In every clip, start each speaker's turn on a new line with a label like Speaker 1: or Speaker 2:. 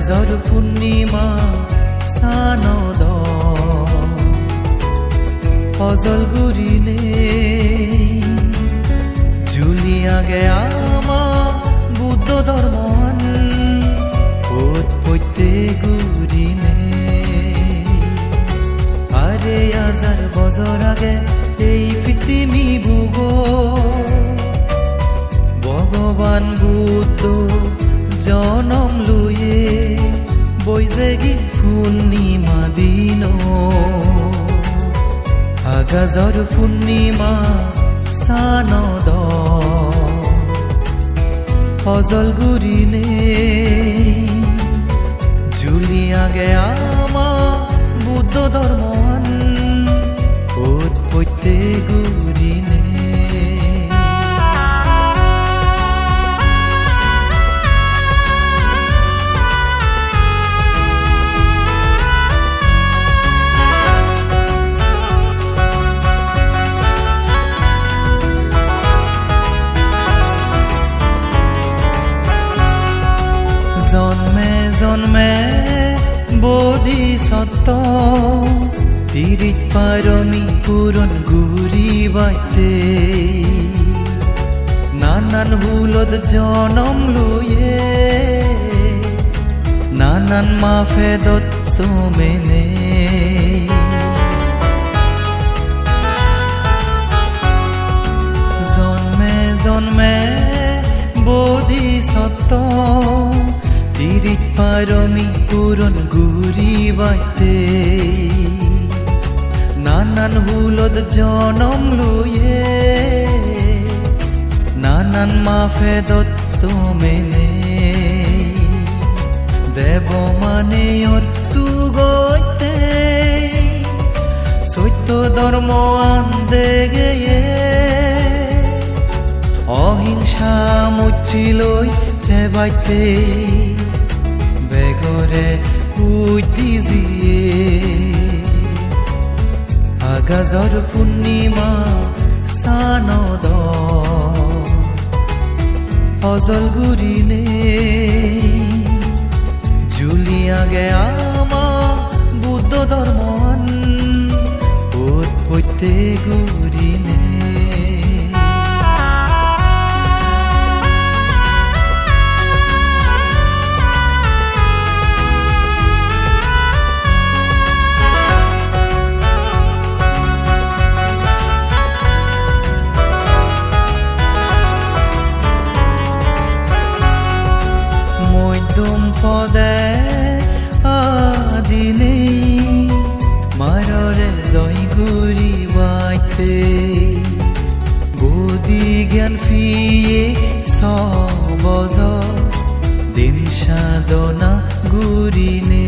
Speaker 1: আগাজৰ পূর্ণিমা সানদ। সজল গুৰিনে জুলিয়াগে আমা বৈজাগী পূর্ণিমা দিন আগাজর পূর্ণিমা সানদ ফজল গুরিনে জুলিয়া গে আমা বুদ্ধ জন্মে জন্মে বোধি সত্য তিরিত পারমি পূরণ ঘুরি বাইতে নানান হুলত জনম লয়ে নানান মাফেদত সোমেনে। জন্মে জন্মে বোধি পূরণ ঘুরি বাইতে নানান হুলত জনম লয়ে নানান মাফেদত সোমেনে দেব মানে ওর সুগতে সত্য ধর্ম আন্দে গেয়ে অহিংসা মৈত্ৰী লৈ থেবাইতে বেগৰে উটি যিয়ে আগাজৰ পূৰ্ণিমা চানদ ফজল গুৰিনে জুলিয়াগে আমা বুদ্ধ ধৰ্মান উৎপত্তি গুৰিনে দিন সাধনা গুরিনে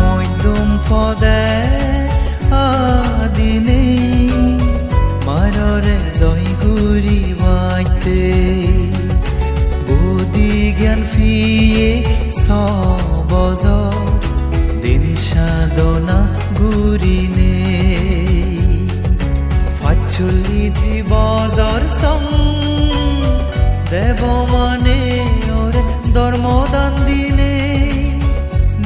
Speaker 1: মধ্যম পদে আদিনে মাররে জয় গুরি বাইতে বুদ্ধি জ্ঞান ফিয়ে সবজ দিন সাধনা গুরিনে ফাচুলি জীবজর সং। দেব মানে ওরে ধর্মদান দিনে।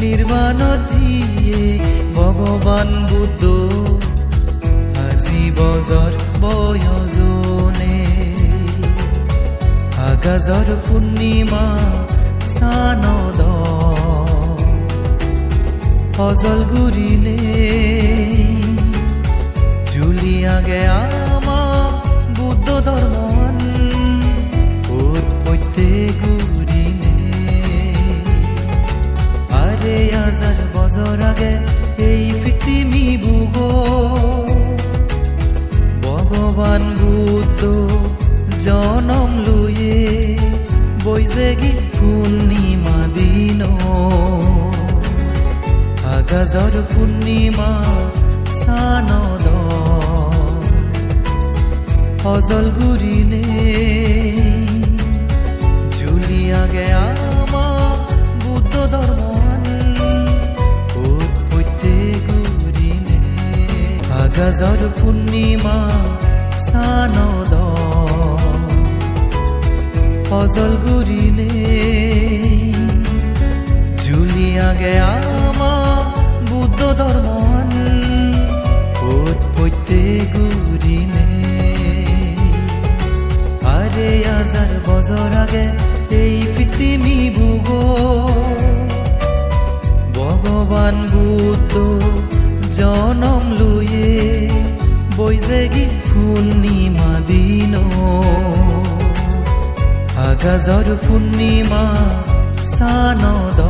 Speaker 1: নির্বাণ জিয়ে ভগবান বুদ্ধ। আজি বজর বয়জনে। পূর্ণিমা সানদ। ফজল গুরিনে আরে আজার বজর আগে এই পৃথিবী ভুগ ভগবান বুদ্ধ জনম লয়ে বৈজাগী পূর্ণিমা দিন। আগাজর পূর্ণিমা সানদ। ফজল গুরিনে জুলিয়া গে আমা আগাজর পূর্ণিমা সানদ। অজল গুৰিনে জুলিয়াগে আমা বুদ্ধ ধৰ্মন উৎপত্তি গুৰিনে আরে হাজার বছর আগে এই পৃথিবী ভুগ ভগবান বুদ্ধ জনম লুয়ে বৈজেগী পূর্ণিমা দিন। আগাজর পূর্ণিমা সানদ